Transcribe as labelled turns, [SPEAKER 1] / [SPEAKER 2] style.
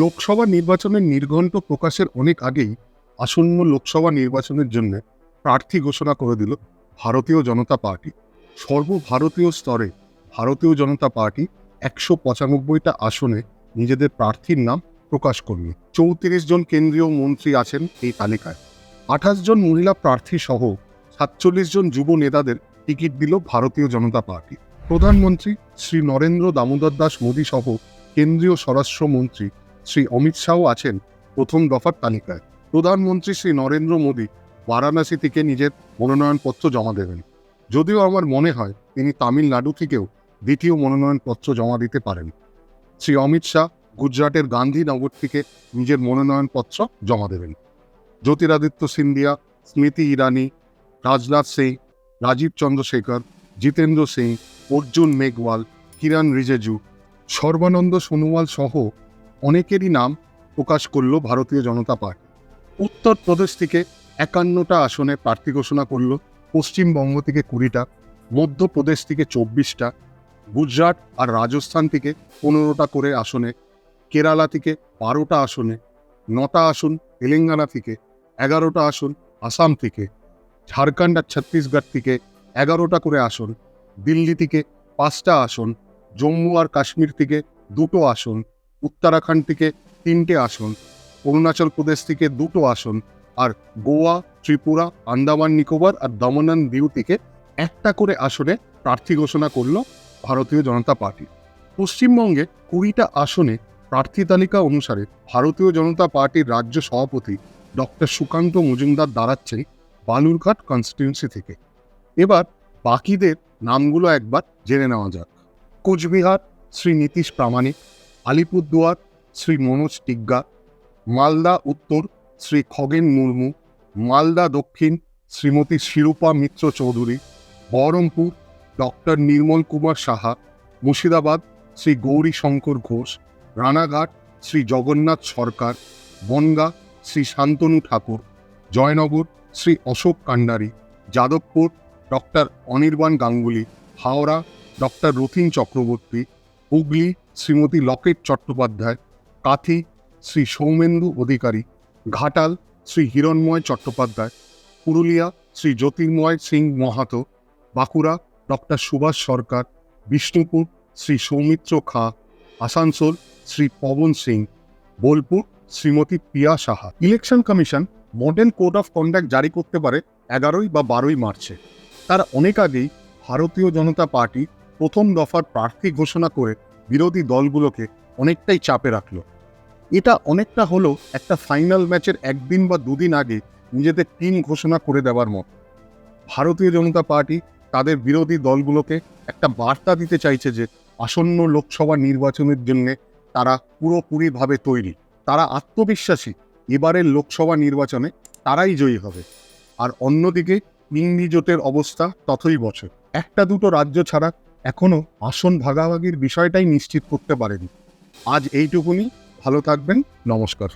[SPEAKER 1] লোকসভা নির্বাচনের নির্ঘণ্ট প্রকাশের অনেক আগেই আসন্ন লোকসভা নির্বাচনের জন্য প্রার্থী ঘোষণা করে দিল ভারতীয় জনতা পার্টি। সর্বভারতীয় স্তরে ভারতীয় জনতা পার্টি একশো পঁচানব্বইটা আসনে নিজেদের প্রার্থীর নাম প্রকাশ করল। চৌত্রিশ জন কেন্দ্রীয় মন্ত্রী আছেন এই তালিকায়। আঠাশ জন মহিলা প্রার্থী সহ সাতচল্লিশ জন যুব নেতাদের টিকিট দিল ভারতীয় জনতা পার্টি। প্রধানমন্ত্রী শ্রী নরেন্দ্র দামোদর দাস মোদী সহ কেন্দ্রীয় স্বরাষ্ট্রমন্ত্রী শ্রী অমিত শাহও আছেন প্রথম দফার তালিকায়। প্রধানমন্ত্রী শ্রী নরেন্দ্র মোদী বারাণসী থেকে নিজের মনোনয়নপত্র জমা দেবেন। যদিও আমার মনে হয় তিনি তামিলনাড়ু থেকেও দ্বিতীয় মনোনয়নপত্র জমা দিতে পারেন। শ্রী অমিত শাহ গুজরাটের গান্ধীনগর থেকে নিজের মনোনয়নপত্র জমা দেবেন। জ্যোতিরাদিত্য সিন্ধিয়া, স্মৃতি ইরানি, রাজনাথ সিং, রাজীব চন্দ্রশেখর, জিতেন্দ্র সিং, অর্জুন মেঘওয়াল, কিরণ রিজেজু, সর্বানন্দ সোনোয়াল সহ অনেকেরই নাম প্রকাশ করল ভারতীয় জনতা পার্টি। উত্তরপ্রদেশ থেকে একান্নটা আসনে প্রার্থী ঘোষণা করল, পশ্চিমবঙ্গ থেকে কুড়িটা, মধ্যপ্রদেশ থেকে চব্বিশটা, গুজরাট আর রাজস্থান থেকে পনেরোটা করে আসনে, কেরালা থেকে বারোটা আসনে, নটা আসন তেলেঙ্গানা থেকে এগারোটা আসন আসাম থেকে, ঝাড়খণ্ড আর ছত্তিশগড় থেকে এগারোটা করে আসন, দিল্লি থেকে পাঁচটা আসন, জম্মু আর কাশ্মীর থেকে দুটো আসন উত্তরাখণ্ড থেকে তিনটে আসন, অরুণাচল প্রদেশ থেকে দুটো আসন আর গোয়া, ত্রিপুরা, আন্দামান নিকোবর আর দমন দিউ থেকে একটা করে আসনে প্রার্থী ঘোষণা করল ভারতীয় জনতা পার্টি। পশ্চিমবঙ্গে কুড়িটা আসনে প্রার্থী তালিকা অনুসারে ভারতীয় জনতা পার্টির রাজ্য সভাপতি ডক্টর সুকান্ত মজুমদার দাঁড়াচ্ছেন বালুরঘাট কনস্টিটিউন্সি থেকে। এবার বাকিদের নামগুলো একবার জেনে নেওয়া যাক। কোচবিহার, শ্রী নীতিশ প্রামাণিক আলিপুরদুয়ার, শ্রী মনোজ টিগ্গা, মালদা উত্তর, শ্রী খগেন মুর্মু, মালদা দক্ষিণ, Shrimati Sreerupa Mitra Chowdhury, Baharampur, doctor Nirmal Kumar Saha, Murshidabad, Shri Gouri Shankar Ghosh, Ranaghat, Shri Jagannath Sarkar, Bongaon, Shri Shantanu Thakur, Joynagar, Shri Ashok Kandari, Jadavpur, doctor Anirban Ganguly, Howrah, doctor Rathin Chakraborty Hooghly Shrimati Locket Chattopadhyay, Kanthi Shri Soumendu Adhikari, Ghatal Shri Hiranmay Chattopadhyay, Purulia Shri Jyotirmay Singh Mahato, Bankura doctor Subhas Sarkar, Bishnupur Shri Saumitra Khan, Asansol Shri Pawan Singh, Bolpur Shrimati Piya Saha. Election commission model code of conduct জারি করতে পারে এগারোই বা বারোই মার্চে। তার অনেক আগেই ভারতীয় জনতা পার্টি প্রথম দফার প্রার্থী ঘোষণা করে বিরোধী দলগুলোকে অনেকটাই চাপে রাখল। এটা অনেকটা হলো একটা ফাইনাল ম্যাচের একদিন বা দুদিন আগে নিজেদের টিম ঘোষণা করে দেওয়ার মতো। ভারতীয় জনতা পার্টি তাদের বিরোধী দলগুলোকে একটা বার্তা দিতে চাইছে যে, আসন্ন লোকসভা নির্বাচনের জন্য তারা পুরোপুরিভাবে তৈরি। তারা আত্মবিশ্বাসী। এবারের লোকসভা নির্বাচনে তারাই জয়ী হবে। আর অন্যদিকে ইন্ডি জোটের অবস্থা ততই বছর। একটা দুটো রাজ্য ছাড়া এখনও আসন ভাগাভাগির বিষয়টাই নিশ্চিত করতে পারেনি। আজ এইটুকুনি ভালো থাকবেন নমস্কার।